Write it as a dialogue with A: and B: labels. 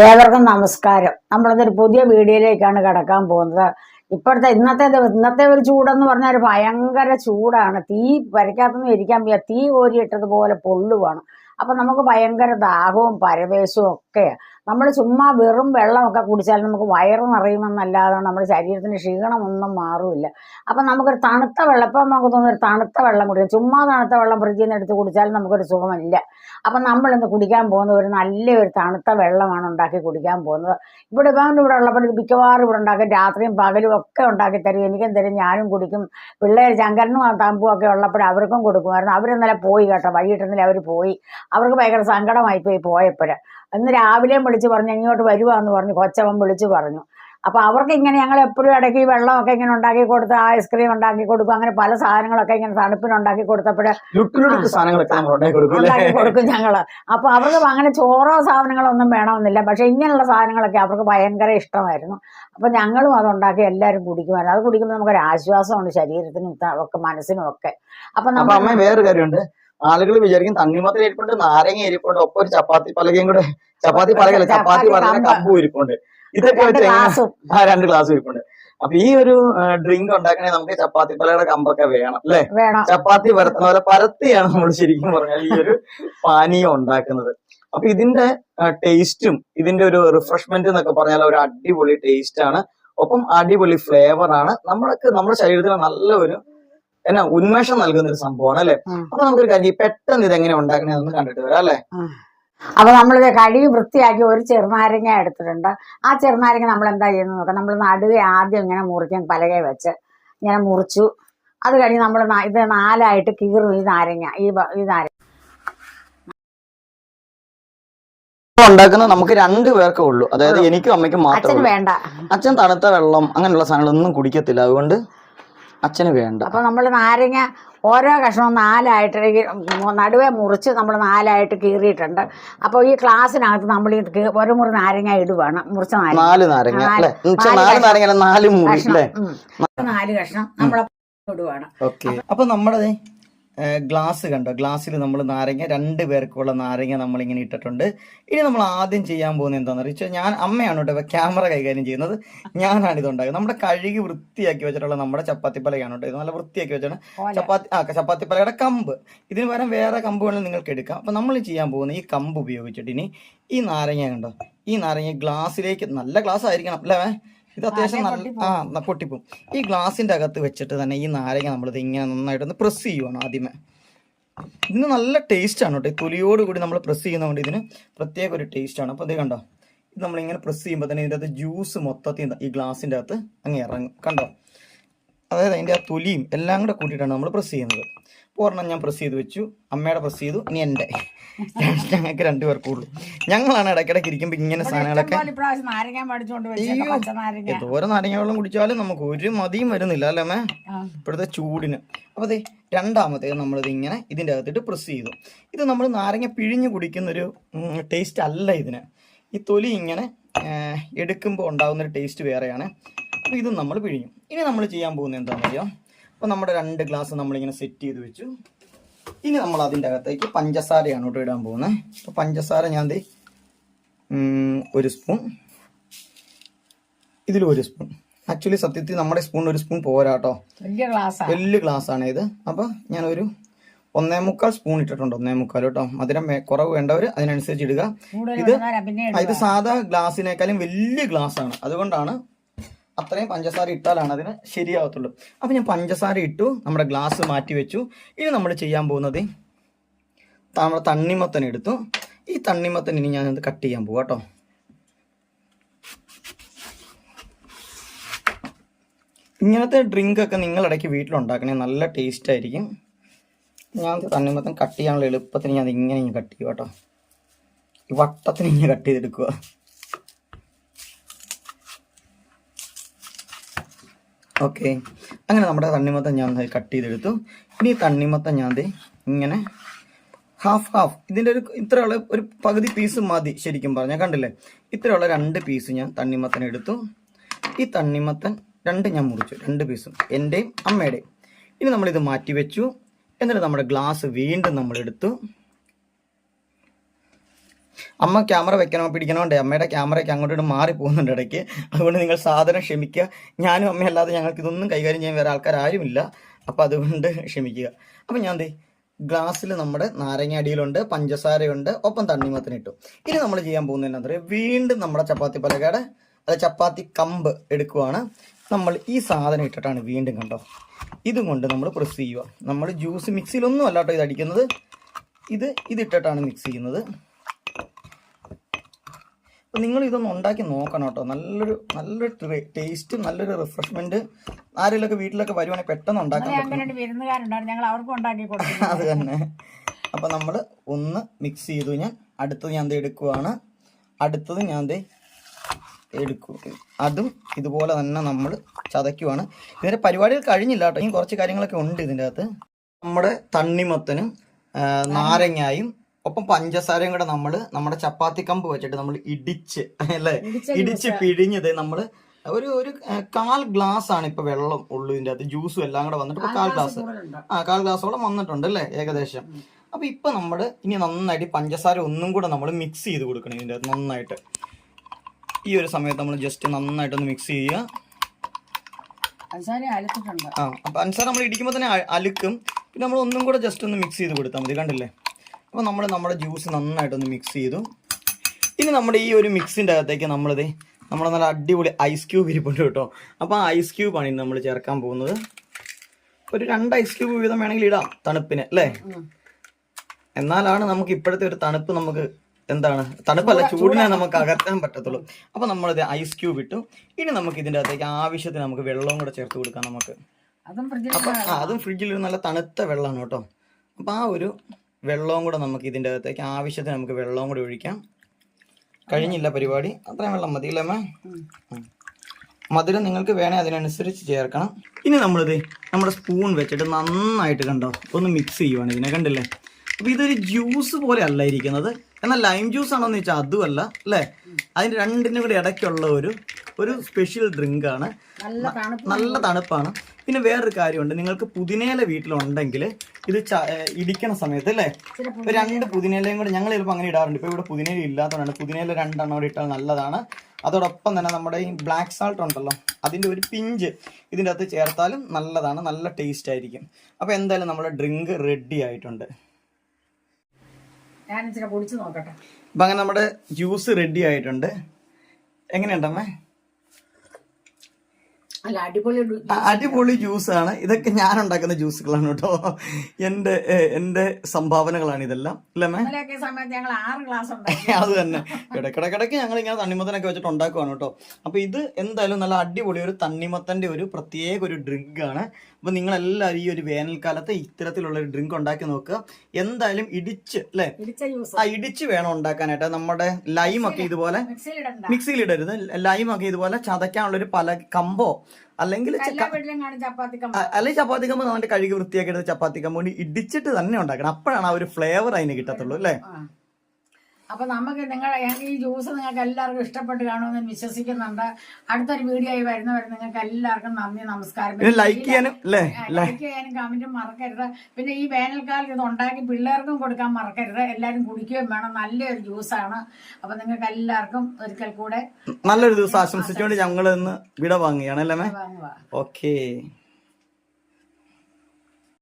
A: ഏവർക്കും നമസ്കാരം. നമ്മളതൊരു പുതിയ വീഡിയോയിലേക്കാണ് കിടക്കാൻ പോകുന്നത്. ഇപ്പോഴത്തെ ഇന്നത്തെ ഇന്നത്തെ ഒരു ചൂടെന്ന് പറഞ്ഞാൽ ഒരു ഭയങ്കര ചൂടാണ്. തീ വരയ്ക്കാത്തൊന്നും ഇരിക്കാൻ തീ കോരിയിട്ടതുപോലെ പൊള്ളുവാണ്. അപ്പം നമുക്ക് ഭയങ്കര ദാഹവും പരവേശവും ഒക്കെയാണ് നമ്മൾ ചുമ്മാ വെറും വെള്ളമൊക്കെ കുടിച്ചാൽ നമുക്ക് വയറ് നിറയുമെന്നല്ലാതെ നമ്മുടെ ശരീരത്തിന് ക്ഷീണമൊന്നും മാറില്ല. അപ്പം നമുക്കൊരു തണുത്ത വെള്ളം ഇപ്പം നമുക്ക് തോന്നുന്നു ഒരു തണുത്ത വെള്ളം കുടിക്കാം. ചുമ്മാ തണുത്ത വെള്ളം ഫ്രിഡ്ജിൽ നിന്ന് എടുത്ത് കുടിച്ചാൽ നമുക്കൊരു സുഖമില്ല. അപ്പം നമ്മളിന്ന് കുടിക്കാൻ പോകുന്ന ഒരു നല്ലൊരു തണുത്ത വെള്ളമാണ് ഉണ്ടാക്കി കുടിക്കാൻ പോകുന്നത്. ഇവിടെ ഇപ്പം ഇവിടെ ഉള്ളപ്പോൾ ഇത് മിക്കവാറും ഇവിടെ ഉണ്ടാക്കും. രാത്രിയും പകലും ഒക്കെ ഉണ്ടാക്കി തരും. എനിക്കും തരും ഞാനും കുടിക്കും. പിള്ളേർ ശങ്കരനും തമ്പും ഒക്കെ ഉള്ളപ്പോൾ അവർക്കും കൊടുക്കുമായിരുന്നു. അവരിന്നലെ പോയി കേട്ടോ. വൈകിട്ട് അവർ പോയി. അവർക്ക് ഭയങ്കര സങ്കടമായി പോയി പോയപ്പോൾ. ഇന്ന് രാവിലെ വിളിച്ച് പറഞ്ഞു ഇങ്ങോട്ട് വരുവാന്ന് പറഞ്ഞു കൊച്ചവൻ വിളിച്ച് പറഞ്ഞു. അപ്പോൾ അവർക്ക് ഇങ്ങനെ ഞങ്ങൾ എപ്പോഴും ഇടയ്ക്ക് ഈ വെള്ളമൊക്കെ ഇങ്ങനെ ഉണ്ടാക്കി കൊടുത്ത് ഐസ്ക്രീം ഉണ്ടാക്കി കൊടുക്കും അങ്ങനെ പല സാധനങ്ങളൊക്കെ ഇങ്ങനെ തണുപ്പിന് ഉണ്ടാക്കി
B: ഉണ്ടാക്കി കൊടുക്കും അല്ലേ?
A: ഉണ്ടാക്കി കൊടുക്കും ഞങ്ങൾ. അപ്പൊ അവർക്ക് അങ്ങനെ ചോറോ സാധനങ്ങളൊന്നും വേണമെന്നില്ല. പക്ഷെ ഇങ്ങനെയുള്ള സാധനങ്ങളൊക്കെ അവർക്ക് ഭയങ്കര ഇഷ്ടമായിരുന്നു. അപ്പൊ ഞങ്ങളും അത് ഉണ്ടാക്കി എല്ലാവരും കുടിക്കുമായിരുന്നു. അത് കുടിക്കുമ്പോൾ നമുക്കൊരു ആശ്വാസമുണ്ട് ശരീരത്തിനും ഒക്കെ മനസ്സിനും ഒക്കെ. അപ്പൊ നമ്മൾ
B: അമ്മ വേറൊരു കാര്യമുണ്ട്. ആളുകൾ വിചാരിക്കും തണ്ണിമത്തൻ ഇരിപ്പുണ്ട് നാരങ്ങ ഇരിപ്പുണ്ട് ഒപ്പം ഒരു ചപ്പാത്തി പലകയും കൂടെ ചപ്പാത്തി പറയല്ല? ചപ്പാത്തി പറഞ്ഞ
A: കമ്പ്.
B: ഇരിപ്പുണ്ട്. ഇതൊക്കെ വെച്ച് ആ രണ്ട് ഗ്ലാസ് ഇരിപ്പുണ്ട്. അപ്പൊ ഈ ഒരു ഡ്രിങ്ക് ഉണ്ടാക്കണേ നമുക്ക് ചപ്പാത്തി പലയുടെ കമ്പൊക്കെ വേണം അല്ലെ? ചപ്പാത്തി പരത്തുന്ന പോലെ പരത്തിയാണ് നമ്മൾ ശരിക്കും പറഞ്ഞാൽ ഈ ഒരു പാനീയം ഉണ്ടാക്കുന്നത്. അപ്പൊ ഇതിന്റെ ടേസ്റ്റും ഇതിന്റെ ഒരു റിഫ്രഷ്മെന്റ് എന്നൊക്കെ പറഞ്ഞാൽ ഒരു അടിപൊളി ടേസ്റ്റ് ആണ്. ഒപ്പം അടിപൊളി ഫ്ലേവർ ആണ്. നമ്മളൊക്കെ നമ്മുടെ ശരീരത്തിന് നല്ല ഒരു എന്നാ ഉന്മേഷം നൽകുന്ന ഒരു സംഭവമാണ് അല്ലെ. അപ്പൊ നമുക്കൊരു കാര്യം പെട്ടെന്ന് പെട്ടെന്ന് ഇതെങ്ങനെ ഉണ്ടാക്കണേന്ന് കണ്ടിട്ട് വരാം അല്ലെ?
A: അപ്പൊ നമ്മളിത് കഴുകി വൃത്തിയാക്കി ഒരു ചെറുനാരങ്ങ എടുത്തിട്ടുണ്ട്. ആ ചെറുനാരങ്ങ നമ്മൾ എന്താ ചെയ്യുന്നത് നോക്കാം നമ്മൾ നടുവെ ആദ്യം ഇങ്ങനെ മുറിക്കും പലകെ വെച്ച് ഇങ്ങനെ മുറിച്ചു. അത് കഴിഞ്ഞ് നമ്മൾ ഇത് നാലായിട്ട് കീറും ഈ നാരങ്ങ ഈ ഈ നാരങ്ങ.
B: ഉണ്ടാക്കുന്നത് നമുക്ക് രണ്ടു പേർക്കേ ഉള്ളൂ. അതായത് എനിക്കും അമ്മയ്ക്കും
A: അച്ഛന് വേണ്ട.
B: അച്ഛൻ തണുത്ത വെള്ളം അങ്ങനെയുള്ള സാധനങ്ങളൊന്നും കുടിക്കത്തില്ല. അതുകൊണ്ട് അച്ഛന് വേണ്ട.
A: അപ്പൊ നമ്മൾ നാരങ്ങ ഓരോ കഷ്ണവും നാലായിട്ട് നടുവെ മുറിച്ച് നമ്മൾ നാലായിട്ട് കീറിയിട്ടുണ്ട്. അപ്പോൾ ഈ ക്ലാസ്സിനകത്ത് നമ്മൾ ഈ ഒരു മുറി നാരങ്ങ ഇടുവാണ്. മുറിച്ച നാരങ്ങ.
B: നാല് നാരങ്ങ
A: നാല്-
B: അല്ലെ?
A: നാല്
B: നാല്
A: കഷ്ണം.
B: നാരങ്ങ നാല് മുറി
A: കഷ്ണം.
B: അല്ലേ?
A: ഉം. നാല് കഷ്ണം നമ്മൾ ഇടുവാണ്.
B: ഓക്കെ. അപ്പൊ നമ്മുടെ ഗ്ലാസ് കണ്ടോ? ഗ്ലാസ്സിൽ നമ്മൾ നാരങ്ങ രണ്ട് പേർക്കുള്ള നാരങ്ങ നമ്മളിങ്ങനെ ഇട്ടിട്ടുണ്ട്. ഇനി നമ്മൾ ആദ്യം ചെയ്യാൻ പോകുന്നത് എന്താണെന്ന് വെച്ചാൽ ഞാൻ അമ്മയാണ് കേട്ടോ ക്യാമറ കൈകാര്യം ചെയ്യുന്നത്. ഞാനാണ് ഇത് ഉണ്ടാക്കുന്നത്. നമ്മുടെ കഴുകി വൃത്തിയാക്കി വെച്ചിട്ടുള്ള നമ്മുടെ ചപ്പാത്തി പലകയാണ് കേട്ടോ ഇത്. നല്ല വൃത്തിയാക്കി വെച്ചാണ് ചപ്പാത്തി ആ ചപ്പാത്തി പലകയുടെ കമ്പ്. ഇതിന് പകരം വേറെ കമ്പ് വേണമെങ്കിൽ നിങ്ങൾക്ക് എടുക്കാം. അപ്പം നമ്മൾ ചെയ്യാൻ പോകുന്ന ഈ കമ്പ് ഉപയോഗിച്ചിട്ട് ഇനി ഈ നാരങ്ങ കണ്ടോ? ഈ നാരങ്ങ ഗ്ലാസ്സിലേക്ക് നല്ല ഗ്ലാസ് ആയിരിക്കണം അല്ലേ? ഇത് അത്യാവശ്യം നല്ല ആ പൊട്ടിപ്പോവും. ഈ ഗ്ലാസിന്റെ അകത്ത് വെച്ചിട്ട് തന്നെ ഈ നാരങ്ങ നമ്മൾ നമ്മളിത് ഇങ്ങനെ നന്നായിട്ടൊന്ന് പ്രസ് ചെയ്യുവാണ് ആദ്യമേ. ഇതിന് നല്ല ടേസ്റ്റ് ആണ് കേട്ടോ. ഈ തൊലിയോട് കൂടി നമ്മൾ പ്രസ് ചെയ്യുന്നതുകൊണ്ട് ഇതിന് പ്രത്യേക ഒരു ടേസ്റ്റ് ആണ്. അപ്പോൾ ഇത് കണ്ടോ? ഇത് നമ്മൾ ഇങ്ങനെ പ്രസ് ചെയ്യുമ്പോൾ തന്നെ ഇതിന്റെ അകത്ത് ജ്യൂസ് മൊത്തത്തിൽ ഈ ഗ്ലാസിന്റെ അകത്ത് അങ്ങ് ഇറങ്ങും. കണ്ടോ? അതായത് അതിന്റെ ആ തൊലിയും എല്ലാം കൂടെ കൂട്ടിയിട്ടാണ് നമ്മൾ പ്രസ് ചെയ്യുന്നത്. അപ്പോൾ ഒരെണ്ണം ഞാൻ പ്രസ് ചെയ്ത് വെച്ചു. അമ്മയുടെ പ്രസ് ചെയ്തു. ഇനി എന്റെ ഞങ്ങൾക്ക് രണ്ടുപേർക്കും ഉള്ളൂ ഞങ്ങളാണ് ഇടയ്ക്കിടയ്ക്ക് ഇരിക്കുമ്പോൾ ഇങ്ങനെ സാധനങ്ങളൊക്കെ എന്തോരം നാരങ്ങ. വെള്ളം കുടിച്ചാലും നമുക്ക് ഒരു മതിയും വരുന്നില്ല അല്ലേ
A: മേ.
B: ഇപ്പോഴത്തെ ചൂടിന്. അപ്പോൾ അതെ രണ്ടാമത്തേത് നമ്മളിത് ഇങ്ങനെ ഇതിന്റെ അകത്തിട്ട് പ്രസ് ചെയ്തു. ഇത് നമ്മൾ നാരങ്ങ പിഴിഞ്ഞ് കുടിക്കുന്നൊരു ടേസ്റ്റ് അല്ല ഇതിന്. ഈ തൊലി ഇങ്ങനെ എടുക്കുമ്പോൾ ഉണ്ടാകുന്ന ഒരു ടേസ്റ്റ് വേറെയാണ്. അപ്പോൾ ഇത് നമ്മൾ പിഴിഞ്ഞു. ഇനി നമ്മൾ ചെയ്യാൻ പോകുന്നത് എന്താണെന്ന് അറിയാം അപ്പോൾ നമ്മുടെ രണ്ട് ഗ്ലാസ് നമ്മളിങ്ങനെ സെറ്റ് ചെയ്ത് വെച്ചു. ഇനി നമ്മൾ അതിന്റെ അകത്തേക്ക് പഞ്ചസാരയാണ് കേട്ടോ ഇടാൻ പോകുന്നത് അപ്പോൾ പഞ്ചസാര ഞാൻ എന്ത് ഒരു സ്പൂൺ. ഇതിൽ ഒരു സ്പൂൺ. ആക്ച്വലി സത്യത്തിൽ നമ്മുടെ സ്പൂൺ ഒരു സ്പൂൺ പോരാട്ടോ
A: വലിയ ഗ്ലാസ്സാ.
B: വലിയ ഗ്ലാസ് ആണ് ഇത്. അപ്പോൾ ഞാനൊരു ഒന്നേ മുക്കാൽ സ്പൂൺ ഇട്ടിട്ടുണ്ട് ഒന്നേ മുക്കാൽ കേട്ടോ. മധുരം കുറവ് വേണ്ടവർ അതിനനുസരിച്ച് ഇടുക. ഇത് ഇത് സാധാ ഗ്ലാസിനേക്കാളും വലിയ ഗ്ലാസ് ആണ് അതുകൊണ്ടാണ് അത്രയും പഞ്ചസാര ഇട്ടാലാണ് അതിന് ശരിയാവത്തുള്ളൂ. അപ്പം ഞാൻ പഞ്ചസാര ഇട്ടു നമ്മുടെ ഗ്ലാസ് മാറ്റി വെച്ചു. ഇനി നമ്മൾ ചെയ്യാൻ പോകുന്നത് നമ്മുടെ തണ്ണിമത്തൻ എടുത്തു. ഈ തണ്ണിമത്തൻ ഇനി ഞാനത് കട്ട് ചെയ്യാൻ പോവാം കേട്ടോ ഇങ്ങനത്തെ ഡ്രിങ്ക് ഒക്കെ നിങ്ങൾ ഇടയ്ക്ക് വീട്ടിലുണ്ടാക്കണേ നല്ല ടേസ്റ്റ് ആയിരിക്കും. ഞാൻ തണ്ണിമത്തൻ കട്ട് ചെയ്യാനുള്ള എളുപ്പത്തിന് ഞാൻ ഇങ്ങനെ ഇങ്ങനെ കട്ട് ചെയ്യും കേട്ടോ ഈ വട്ടത്തിന് ഇങ്ങനെ കട്ട് ചെയ്തെടുക്കുക ഓക്കെ അങ്ങനെ നമ്മുടെ തണ്ണിമത്ത ഞാൻ കട്ട് ചെയ്തെടുത്തു. ഇനി ഈ തണ്ണിമത്തൻ ഞാൻ ഇങ്ങനെ ഹാഫ് ഹാഫ് ഇതിന്റെ ഒരു ഇത്രയുള്ള ഒരു പകുതി പീസ് മതി ശരിക്കും പറഞ്ഞാൽ കണ്ടില്ലേ? ഇത്രയുള്ള രണ്ട് പീസ് ഞാൻ തണ്ണിമത്തൻ എടുത്തു. ഈ തണ്ണിമത്തൻ രണ്ട് ഞാൻ മുറിച്ചു. രണ്ട് പീസും എന്റെയും അമ്മയുടെയും. ഇനി നമ്മളിത് മാറ്റി വെച്ചു. എന്നിട്ട് നമ്മുടെ ഗ്ലാസ് വീണ്ടും നമ്മൾ എടുത്തു. അമ്മ ക്യാമറ വെക്കണോ പിടിക്കണോണ്ടേ? അമ്മയുടെ ക്യാമറയ്ക്ക് അങ്ങോട്ട് മാറി പോകുന്നുണ്ട് ഇടയ്ക്ക്. അതുകൊണ്ട് നിങ്ങൾ സാധനം ക്ഷമിക്കുക. ഞാനും അമ്മയല്ലാതെ ഞങ്ങൾക്ക് ഇതൊന്നും കൈകാര്യം ചെയ്യാൻ വേറെ ആൾക്കാർ ആരുമില്ല അപ്പം അതുകൊണ്ട് ക്ഷമിക്കുക. അപ്പം ഞാൻ എന്തേ ഗ്ലാസ്സിൽ നമ്മുടെ നാരങ്ങ അടിയിലുണ്ട് പഞ്ചസാരയുണ്ട് ഒപ്പം തണ്ണിമത്തിന് ഇട്ടു. ഇനി നമ്മൾ ചെയ്യാൻ പോകുന്നത് എന്താ പറയുക വീണ്ടും നമ്മുടെ ചപ്പാത്തി പലകയുടെ അത് ചപ്പാത്തി കമ്പ് എടുക്കുവാണ്. നമ്മൾ ഈ സാധനം ഇട്ടിട്ടാണ് വീണ്ടും കണ്ടോ? ഇതും കൊണ്ട് നമ്മൾ പ്രസ് ചെയ്യുക. നമ്മൾ ജ്യൂസ് മിക്സിയിലൊന്നും അല്ലാട്ടോ ഇത് അടിക്കുന്നത്. ഇത് ഇതിട്ടിട്ടാണ് മിക്സ് ചെയ്യുന്നത്. അപ്പം നിങ്ങൾ ഇതൊന്ന് ഉണ്ടാക്കി നോക്കണം കേട്ടോ. നല്ലൊരു നല്ലൊരു ടേസ്റ്റ് നല്ലൊരു റിഫ്രഷ്മെന്റ് ആരെങ്കിലൊക്കെ വീട്ടിലൊക്കെ വരുവാണെങ്കിൽ പെട്ടെന്ന് ഉണ്ടാക്കാൻ പറ്റും. അത് തന്നെ. അപ്പം നമ്മൾ ഒന്ന് മിക്സ് ചെയ്തു ഞാൻ. അടുത്തത് ഞാൻ എടുക്കുവാണ്. അടുത്തത് ഞാൻ എടുക്കും. അതും ഇതുപോലെ തന്നെ നമ്മൾ ചതയ്ക്കുവാണ്. ഇതിന്റെ പരിപാടികൾ കഴിഞ്ഞില്ല കേട്ടോ. ഇനി കുറച്ച് കാര്യങ്ങളൊക്കെ ഉണ്ട് ഇതിന്റെ അകത്ത്. നമ്മുടെ തണ്ണിമത്തനും നാരങ്ങായും ഒപ്പം പഞ്ചസാരയും കൂടെ നമ്മൾ നമ്മുടെ ചപ്പാത്തി കമ്പ് വെച്ചിട്ട് നമ്മൾ ഇടിച്ച് അല്ലേ? ഇടിച്ച് പിഴിഞ്ഞത് നമ്മൾ ഒരു ഒരു കാൽ ഗ്ലാസ് ആണ് ഇപ്പൊ വെള്ളം ഉള്ളു ഇതിന്റെ അകത്ത്. ജ്യൂസും എല്ലാം കൂടെ വന്നിട്ട് ഇപ്പൊ കാൽ ഗ്ലാസ് ആ കാൽ ഗ്ലാസോളം വന്നിട്ടുണ്ട് അല്ലേ ഏകദേശം? അപ്പൊ ഇപ്പൊ നമ്മൾ ഇനി നന്നായിട്ട് പഞ്ചസാര ഒന്നും കൂടെ നമ്മൾ മിക്സ് ചെയ്ത് കൊടുക്കണം ഇതിന്റെ അകത്ത് നന്നായിട്ട്. ഈ ഒരു സമയത്ത് നമ്മൾ ജസ്റ്റ് നന്നായിട്ട് ഒന്ന് മിക്സ് ചെയ്യുക. ആ പഞ്ചസാര നമ്മൾ ഇടിക്കുമ്പോൾ തന്നെ അലുക്കും. പിന്നെ നമ്മൾ ഒന്നും കൂടെ ജസ്റ്റ് ഒന്ന് മിക്സ് ചെയ്ത് കൊടുത്താൽ മതി. കണ്ടില്ലേ? അപ്പോൾ നമ്മൾ നമ്മുടെ ജ്യൂസ് നന്നായിട്ടൊന്ന് മിക്സ് ചെയ്തു. ഇനി നമ്മുടെ ഈ ഒരു മിക്സിന്റെ അകത്തേക്ക് നമ്മളിത് നമ്മുടെ നല്ല അടിപൊളി ഐസ് ക്യൂബ് ഇരിപ്പുണ്ട് കേട്ടോ. അപ്പോൾ ആ ഐസ് ക്യൂബാണ് ഇന്ന് നമ്മൾ ചേർക്കാൻ പോകുന്നത്. ഒരു രണ്ട് ഐസ് ക്യൂബ് വീതം വേണമെങ്കിൽ ഇടാം തണുപ്പിന് അല്ലേ? എന്നാലാണ് നമുക്ക് ഇപ്പോഴത്തെ ഒരു തണുപ്പ് നമുക്ക് എന്താണ്? തണുപ്പല്ല ചൂടിനെ നമുക്ക് അകറ്റാൻ പറ്റത്തുള്ളൂ. അപ്പോൾ നമ്മളിത് ഐസ് ക്യൂബ് ഇട്ടു. ഇനി നമുക്ക് ഇതിന്റെ അകത്തേക്ക് ആവശ്യത്തിന് നമുക്ക് വെള്ളവും കൂടെ ചേർത്ത് കൊടുക്കാം നമുക്ക്.
A: അതും ഫ്രിഡ്ജിൽ
B: അപ്പൊ അതും ഫ്രിഡ്ജിൽ ഒരു നല്ല തണുത്ത വെള്ളമാണ് കേട്ടോ. അപ്പോൾ ആ ഒരു വെള്ളവും കൂടെ നമുക്ക് ഇതിന്റെ അകത്തേക്ക് ആവശ്യത്തിന് നമുക്ക് വെള്ളവും കൂടെ ഒഴിക്കാം. കഴിഞ്ഞില്ല പരിപാടി. അത്രയും വെള്ളം മതി അല്ലേ മധുരം നിങ്ങൾക്ക് വേണേ അതിനനുസരിച്ച് ചേർക്കണം. ഇനി നമ്മളിത് നമ്മുടെ സ്പൂൺ വെച്ചിട്ട് നന്നായിട്ട് കണ്ടോ? ഒന്ന് മിക്സ് ചെയ്യുവാണ് ഇതിനെ കണ്ടില്ലേ? അപ്പോൾ ഇതൊരു ജ്യൂസ് പോലെ അല്ല ഇരിക്കുന്നത്. എന്നാൽ ലൈം ജ്യൂസ് ആണോ എന്ന് ചോദിച്ചാൽ അതുമല്ല അല്ലേ? അതിന്റെ രണ്ടിനും കൂടി ഇടയ്ക്കുള്ള ഒരു ഒരു സ്പെഷ്യൽ ഡ്രിങ്ക് ആണ്.
A: നല്ല തണുപ്പ്
B: നല്ല തണുപ്പാണ്. പിന്നെ വേറൊരു കാര്യമുണ്ട്. നിങ്ങൾക്ക് പുതിനേല വീട്ടിലുണ്ടെങ്കിൽ ഇത് ഇടിക്കണ സമയത്ത് അല്ലേ? രണ്ട് പുതിനേലയും കൂടെ ഞങ്ങൾ ചിലപ്പോൾ അങ്ങനെ ഇടാറുണ്ട്. ഇപ്പോൾ ഇവിടെ പുതിനേല ഇല്ലാത്തതുകൊണ്ടാണ്. പുതിനേല രണ്ടെണ്ണം കൂടെ ഇട്ടാൽ നല്ലതാണ്. അതോടൊപ്പം തന്നെ നമ്മുടെ ഈ ബ്ലാക്ക് സാൾട്ട് ഉണ്ടല്ലോ അതിന്റെ ഒരു പിഞ്ച് ഇതിന്റെ അകത്ത് ചേർത്താലും നല്ലതാണ്. നല്ല ടേസ്റ്റ് ആയിരിക്കും. അപ്പോൾ എന്തായാലും നമ്മുടെ ഡ്രിങ്ക് റെഡി ആയിട്ടുണ്ട്. അപ്പം അങ്ങനെ നമ്മുടെ ജ്യൂസ് റെഡി ആയിട്ടുണ്ട്. എങ്ങനെയുണ്ടമ്മേ
A: അടിപൊളി
B: ജ്യൂസാണ് ഇതൊക്കെ ഞാൻ ഉണ്ടാക്കുന്ന ജ്യൂസുകളാണ് കേട്ടോ. എന്റെ എന്റെ സംഭാവനകളാണ് ഇതെല്ലാം. അല്ലേ അത് തന്നെ. ഇടക്കിടക്കിടക്ക് ഞങ്ങൾ ഇങ്ങനെ തണ്ണിമത്തനൊക്കെ വെച്ചിട്ട് ഉണ്ടാക്കുവാണ് കേട്ടോ. അപ്പൊ ഇത് എന്തായാലും നല്ല അടിപൊളി ഒരു തണ്ണിമത്തന്റെ ഒരു പ്രത്യേക ഒരു ഡ്രിങ്ക് ആണ്. അപ്പൊ നിങ്ങൾ എല്ലാവരും ഈ ഒരു വേനൽക്കാലത്ത് ഇത്തരത്തിലുള്ള ഒരു ഡ്രിങ്ക് ഉണ്ടാക്കി നോക്കുക. എന്തായാലും ഇടിച്ച് അല്ലേ? ആ ഇടിച്ച് വേണം ഉണ്ടാക്കാനായിട്ട്. നമ്മുടെ ലൈമൊക്കെ ഇതുപോലെ മിക്സിയിൽ ഇടരുത്. ലൈമൊക്കെ ഇതുപോലെ ചതയ്ക്കാനുള്ള ഒരു പല കമ്പോ അല്ലെങ്കിൽ അല്ലെങ്കിൽ ചപ്പാത്തി കമ്പ് നന്നായിട്ട് കഴുകി വൃത്തിയാക്കി എടുത്ത് ചപ്പാത്തി കമ്പ് കൊണ്ട് ഇടിച്ചിട്ട് തന്നെ ഉണ്ടാക്കണം. അപ്പോഴാണ് ആ ഒരു ഫ്ലേവർ അതിന് കിട്ടത്തുള്ളൂ അല്ലേ?
A: ആ. അപ്പൊ നമുക്ക് നിങ്ങൾ ഈ ജ്യൂസ് നിങ്ങൾക്ക് എല്ലാവർക്കും ഇഷ്ടപ്പെട്ട് കാണുമെന്ന് വിശ്വസിക്കുന്നുണ്ട്. അടുത്തൊരു വീഡിയോ ആയി വരുന്നവരെ നിങ്ങൾക്ക് എല്ലാവർക്കും നന്ദി നമസ്കാരം.
B: ലൈക്ക് ചെയ്യാനും
A: ലൈക്ക് ചെയ്യാനും കമന്റും മറക്കരുത്. പിന്നെ ഈ വേനൽക്കാലത്ത് ഇത് ഉണ്ടാക്കി പിള്ളേർക്കും കൊടുക്കാൻ മറക്കരുത്. എല്ലാവരും കുടിക്കുകയും വേണം. നല്ലൊരു ജ്യൂസാണ് അപ്പൊ നിങ്ങൾക്ക് എല്ലാവർക്കും ഒരിക്കൽ കൂടെ
B: നല്ലൊരു ദിവസം ആശംസിച്ചുകൊണ്ട് ഞങ്ങൾ ഇന്ന് വിട വാങ്ങുകയാണ് അല്ലേ ഓക്കേ